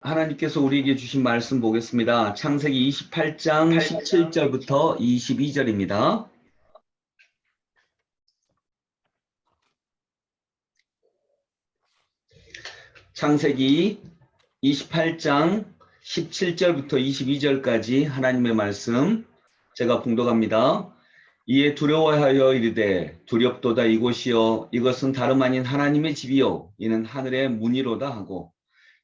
하나님께서 우리에게 주신 말씀 보겠습니다. 창세기 28장 17절부터 22절입니다. 창세기 28장 17절부터 22절까지 하나님의 말씀 제가 봉독합니다. 이에 두려워하여 이르되 두렵도다 이곳이요 이것은 다름 아닌 하나님의 집이요 이는 하늘의 문이로다 하고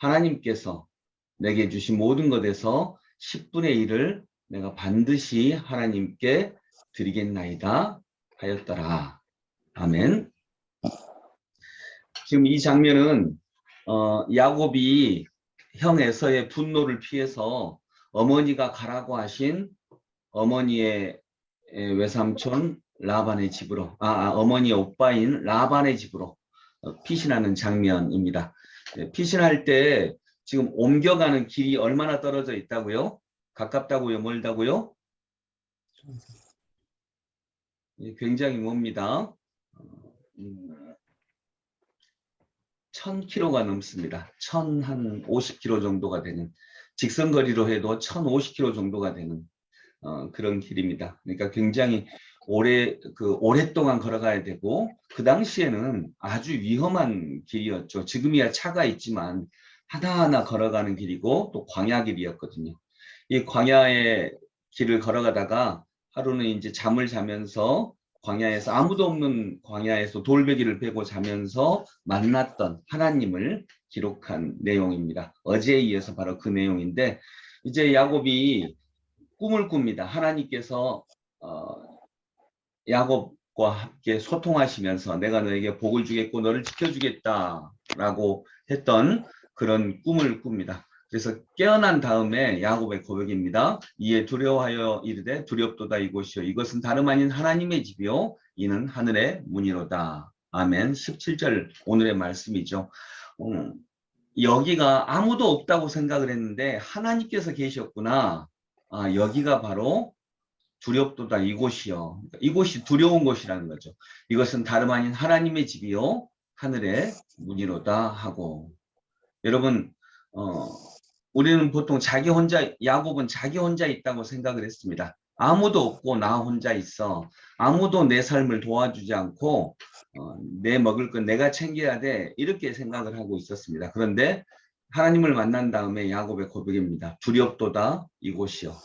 하나님께서 내게 주신 모든 것에서 10분의 1을 내가 반드시 하나님께 드리겠나이다 하였더라. 아멘. 지금 이 장면은 어, 야곱이 형 에서의 분노를 피해서 어머니가 가라고 하신 어머니의 외삼촌 라반의 집으로 아, 아 어머니의 오빠인 라반의 집으로 어, 피신하는 장면입니다. 네, 피신할 때 지금 옮겨가는 길이 얼마나 떨어져 있다고요? 가깝다고요? 멀다고요? 예, 굉장히 멉니다. 음, 1000km가 넘습니다. 1000한 50km 정도가 되는 직선 거리로 해도 1050km 정도가 되는 어, 그런 길입니다. 그러니까 굉장히 오래 그 오랫동안 걸어가야 되고 그 당시에는 아주 위험한 길이었죠. 지금이야 차가 있지만 하나하나 걸어가는 길이고 또 광야 길이었거든요. 이 광야의 길을 걸어가다가 하루는 이제 잠을 자면서 광야에서 아무도 없는 광야에서 돌베기를 베고 자면서 만났던 하나님을 기록한 내용입니다. 어제에 이어서 바로 그 내용인데 이제 야곱이 꿈을 꿉니다. 하나님께서 어, 야곱과 함께 소통하시면서 내가 너에게 복을 주겠고 너를 지켜주겠다라고 했던 그런 꿈을 꿉니다. 그래서 깨어난 다음에 야곱의 고백입니다. 이에 두려워하여 이르되 두렵도다 이곳이요 이것은 다름 아닌 하나님의 집이요 이는 하늘의 문이로다. 아멘. 17절 오늘의 말씀이죠. 음, 여기가 아무도 없다고 생각을 했는데 하나님께서 계셨구나. 아, 여기가 바로 두렵도다 이곳이요. 그러니까 이곳이 두려운 곳이라는 거죠. 이것은 다름 아닌 하나님의 집이요. 하늘의 문이로다 하고. 여러분, 어, 우리는 보통 자기 혼자, 야곱은 자기 혼자 있다고 생각을 했습니다. 아무도 없고 나 혼자 있어. 아무도 내 삶을 도와주지 않고 어, 내 먹을 건 내가 챙겨야 돼. 이렇게 생각을 하고 있었습니다. 그런데 하나님을 만난 다음에 야곱의 고백입니다. 두렵도다 이곳이요.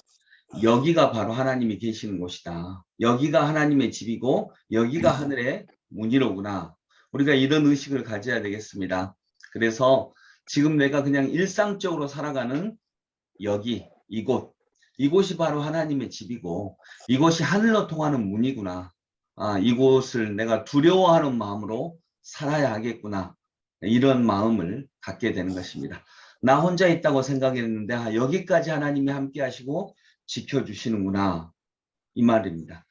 여기가 바로 하나님이 계시는 곳이다. 여기가 하나님의 집이고 여기가 하늘의 문이로구나. 우리가 이런 의식을 가져야 되겠습니다. 그래서 지금 내가 그냥 일상적으로 살아가는 여기 이곳 이곳이 바로 하나님의 집이고 이곳이 하늘로 통하는 문이구나. 아, 이곳을 내가 두려워하는 마음으로 살아야 하겠구나. 이런 마음을 갖게 되는 것입니다. 나 혼자 있다고 생각했는데 아, 여기까지 하나님이 함께 하시고 지켜주시는구나. 이 말입니다.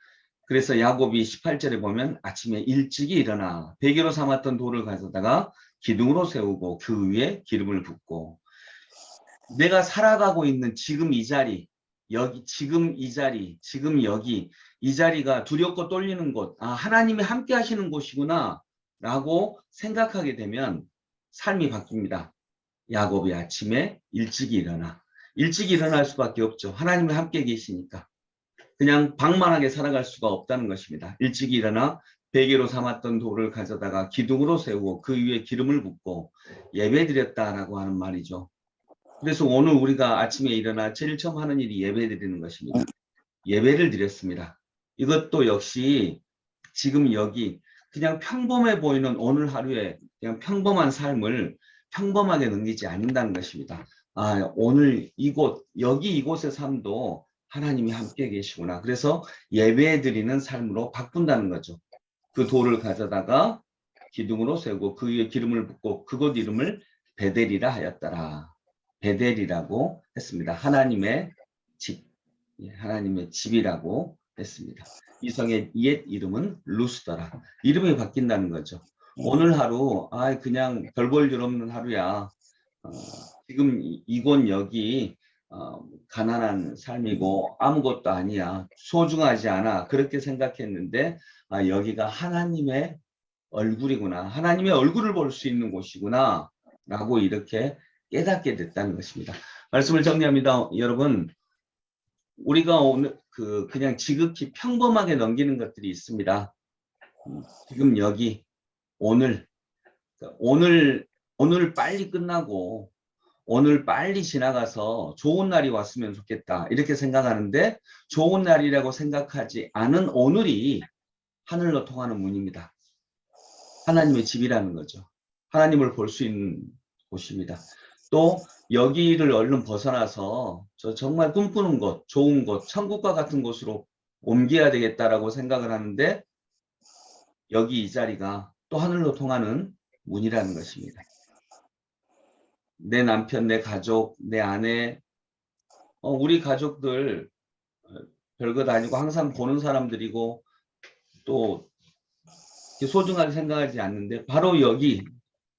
그래서 야곱이 18절에 보면 아침에 일찍이 일어나 베개로 삼았던 돌을 가져다가 기둥으로 세우고 그 위에 기름을 붓고 내가 살아가고 있는 지금 이 자리 여기 지금 이 자리 지금 여기 이 자리가 두렵고 떨리는 곳 아, 하나님이 함께 하시는 곳이구나 라고 생각하게 되면 삶이 바뀝니다. 야곱이 아침에 일찍이 일어나 일찍 일어날 수밖에 없죠. 하나님이 함께 계시니까. 그냥 방만하게 살아갈 수가 없다는 것입니다. 일찍 일어나 베개로 삼았던 돌을 가져다가 기둥으로 세우고 그 위에 기름을 붓고 예배 드렸다라고 하는 말이죠. 그래서 오늘 우리가 아침에 일어나 제일 처음 하는 일이 예배 드리는 것입니다. 예배를 드렸습니다. 이것도 역시 지금 여기 그냥 평범해 보이는 오늘 하루에 그냥 평범한 삶을 평범하게 넘기지 않는다는 것입니다. 아, 오늘 이곳, 여기 이곳의 삶도 하나님이 함께 계시구나. 그래서 예배 드리는 삶으로 바꾼다는 거죠. 그 돌을 가져다가 기둥으로 세우고 그 위에 기름을 붓고 그곳 이름을 베델이라 하였더라. 베델이라고 했습니다. 하나님의 집, 예, 하나님의 집이라고 했습니다. 이 성의 옛 이름은 루스더라. 이름이 바뀐다는 거죠. 오늘 하루, 아, 그냥 별 볼 일 없는 하루야. 어, 지금 이- 이곳 여기 어, 가난한 삶이고 아무것도 아니야. 소중하지 않아. 그렇게 생각했는데 아, 여기가 하나님의 얼굴이구나. 하나님의 얼굴을 볼 수 있는 곳이구나. 라고 이렇게 깨닫게 됐다는 것입니다. 말씀을 정리합니다. 여러분, 우리가 오늘 그 그냥 지극히 평범하게 넘기는 것들이 있습니다. 음, 지금 여기 오늘 그러니까 오늘 오늘 빨리 끝나고 오늘 빨리 지나가서 좋은 날이 왔으면 좋겠다 이렇게 생각하는데 좋은 날이라고 생각하지 않은 오늘이 하늘로 통하는 문입니다. 하나님의 집이라는 거죠. 하나님을 볼 수 있는 곳입니다. 또 여기를 얼른 벗어나서 저 정말 꿈꾸는 곳, 좋은 곳, 천국과 같은 곳으로 옮겨야 되겠다라고 생각을 하는데 여기 이 자리가 또 하늘로 통하는 문이라는 것입니다. 내 남편, 내 가족, 내 아내, 어, 우리 가족들 어, 별것 아니고 항상 보는 사람들이고 또 소중하게 생각하지 않는데 바로 여기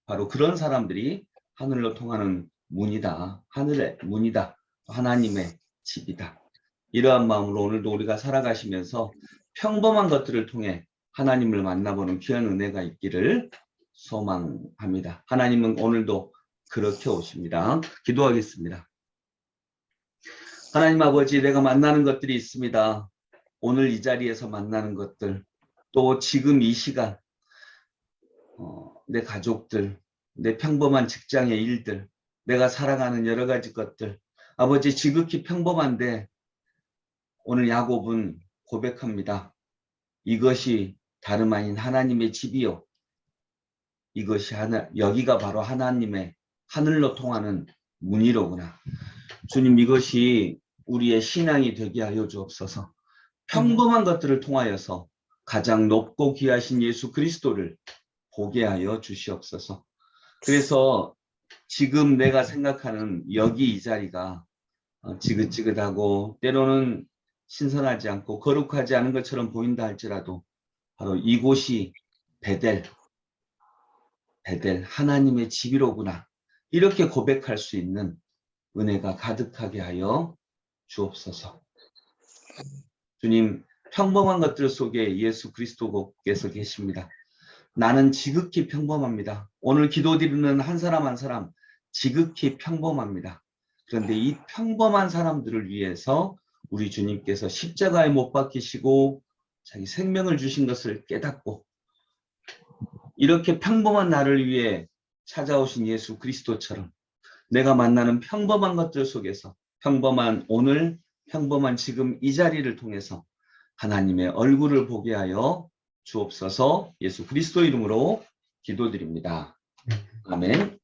바로 그런 사람들이 하늘로 통하는 문이다. 하늘의 문이다. 하나님의 집이다. 이러한 마음으로 오늘도 우리가 살아가시면서 평범한 것들을 통해 하나님을 만나보는 귀한 은혜가 있기를 소망합니다. 하나님은 오늘도 그렇게 오십니다. 기도하겠습니다. 하나님 아버지, 내가 만나는 것들이 있습니다. 오늘 이 자리에서 만나는 것들, 또 지금 이 시간, 어, 내 가족들, 내 평범한 직장의 일들, 내가 살아가는 여러 가지 것들, 아버지 지극히 평범한데 오늘 야곱은 고백합니다. 이것이 다름 아닌 하나님의 집이요. 이것이 하나, 여기가 바로 하나님의 하늘로 통하는 문이로구나. 주님 이것이 우리의 신앙이 되게 하여 주옵소서. 평범한 것들을 통하여서 가장 높고 귀하신 예수 그리스도를 보게 하여 주시옵소서. 그래서 지금 내가 생각하는 여기 이 자리가 어, 지긋지긋하고 때로는 신선하지 않고 거룩하지 않은 것처럼 보인다 할지라도 바로 이곳이 베델, 베델 하나님의 집이로구나 이렇게 고백할 수 있는 은혜가 가득하게 하여 주옵소서. 주님 평범한 것들 속에 예수 그리스도께서 계십니다. 나는 지극히 평범합니다. 오늘 기도드리는 한 사람 한 사람 지극히 평범합니다. 그런데 이 평범한 사람들을 위해서 우리 주님께서 십자가에 못 박히시고 자기 생명을 주신 것을 깨닫고 이렇게 평범한 나를 위해 찾아오신 예수 그리스도처럼 내가 만나는 평범한 것들 속에서 평범한 오늘, 평범한 지금 이 자리를 통해서 하나님의 얼굴을 보게 하여 주옵소서 예수 그리스도 이름으로 기도드립니다. 아멘.